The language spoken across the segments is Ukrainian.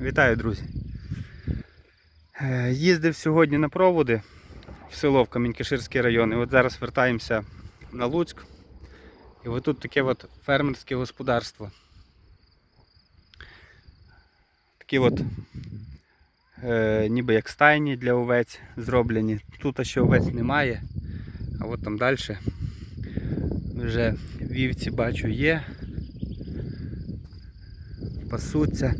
Вітаю, друзі. Е, Їздив сьогодні на проводи в село в Камінькаширський район. І от зараз вертаємося на Луцьк. І от тут таке от фермерське господарство. Такі от е, ніби як стайні для овець зроблені. Тут ще овець немає, а от там далі вже вівці бачу є. Пасуться.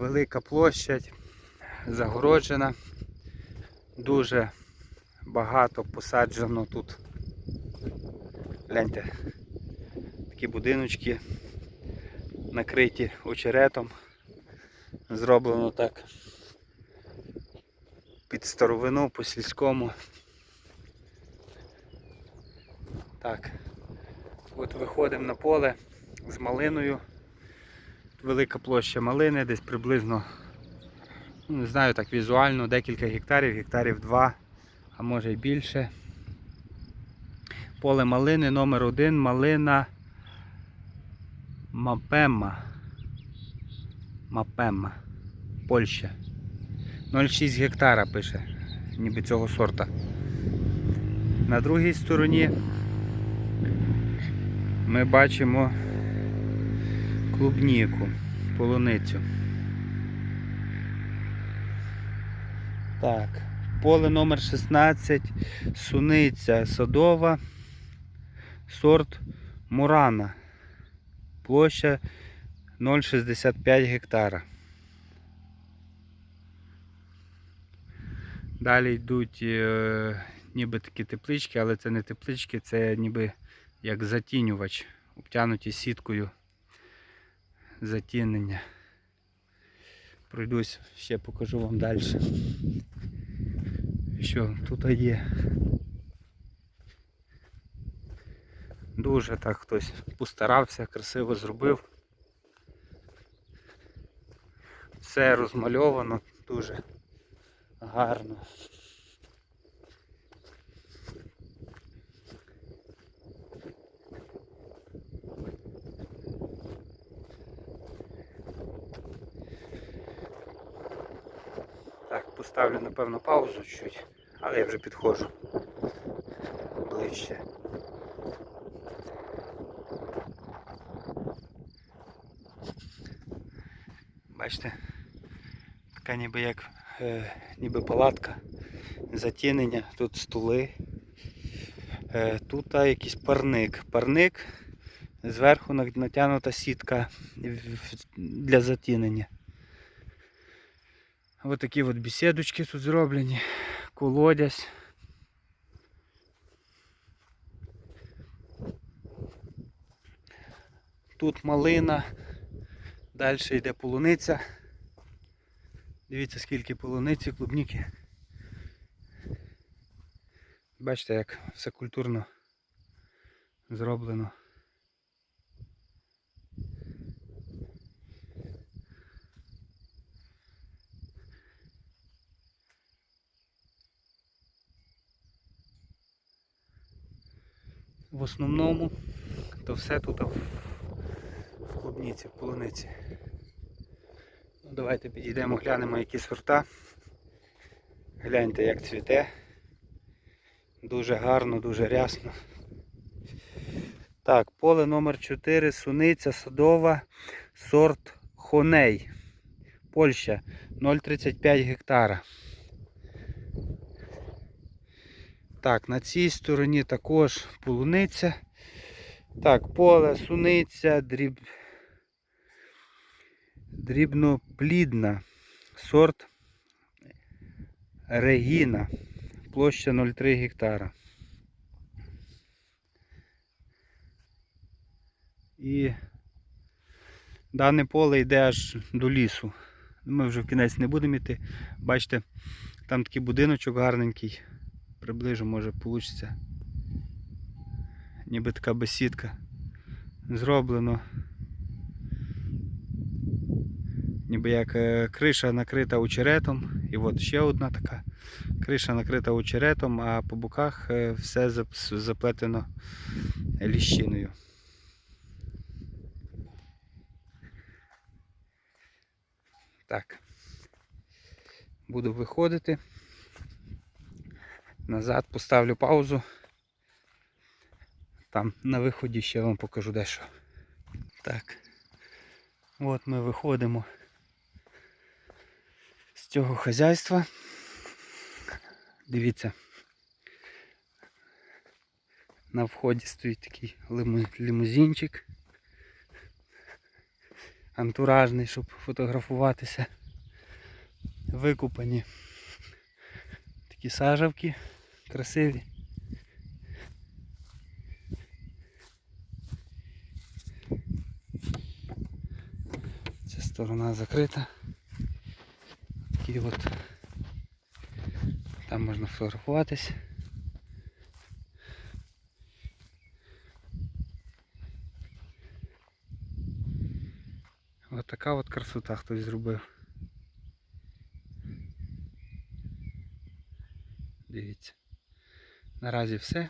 Велика площадь, загороджена. Дуже багато посаджено тут. Гляньте, такі будиночки накриті очеретом. Зроблено так під старовину по сільському. Так, от виходимо на поле з малиною. Велика площа малини, десь приблизно, ну, не знаю так візуально, декілька гектарів, гектарів 2, а може й більше. Поле малини номер 1 малина Мапема. Мапема. Польща. 0,6 гектара пише, ніби цього сорта. На другій стороні ми бачимо клубніку, полуницю. Так, поле номер 16, суниця садова, сорт Мурана. Площа 0,65 гектара. Далі йдуть е, ніби такі теплички, але це не теплички, це ніби як затінювач, обтянуті сіткою затінення. Пройдусь, ще покажу вам далі. Що тут є. Дуже так хтось постарався, красиво зробив. Все розмальовано, дуже гарно. Поставлю напевно паузу чуть, але я вже підходжу ближче. Бачите, така ніби як е, ніби палатка, затінення, тут стули. Е, тут а, якийсь парник. Парник, зверху на- натягнута сітка для затінення. Ось такі от бесідочки тут зроблені, колодязь. Тут малина, далі йде полуниця. Дивіться скільки полуниці, клубніки. Бачите, як все культурно зроблено. В основному то все тут в, в клубніці, в полуниці. Ну, давайте підійдемо, глянемо які сорта. Гляньте як цвіте. Дуже гарно, дуже рясно. Так, поле номер 4 суниця садова, сорт Хоней. Польща 0,35 гектара. Так, на цій стороні також полуниця. Так, поле, суниця, дріб... дрібноплідна. Сорт Регіна. Площа 0,3 гектара. І дане поле йде аж до лісу. Ми вже в кінець не будемо йти. Бачите, там такий будиночок гарненький. Приближу, може вийде. Ніби така бесідка. Зроблено. Ніби як е, криша накрита очеретом. І от ще одна така криша накрита очеретом, а по боках е, все заплетено ліщиною. Так. Буду виходити. Назад поставлю паузу. Там на виході ще вам покажу дещо. Так. От ми виходимо з цього хазяйства. Дивіться. На вході стоїть такий лімузинчик. Антуражний, щоб фотографуватися. Викупані такі сажавки красиві. Ця сторона закрита. Такий от там можна фотографуватись. Ось така от красота хтось зробив. Дивіться. Наразі все.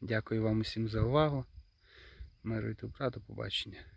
Дякую вам усім за увагу. Миру і добра, до побачення.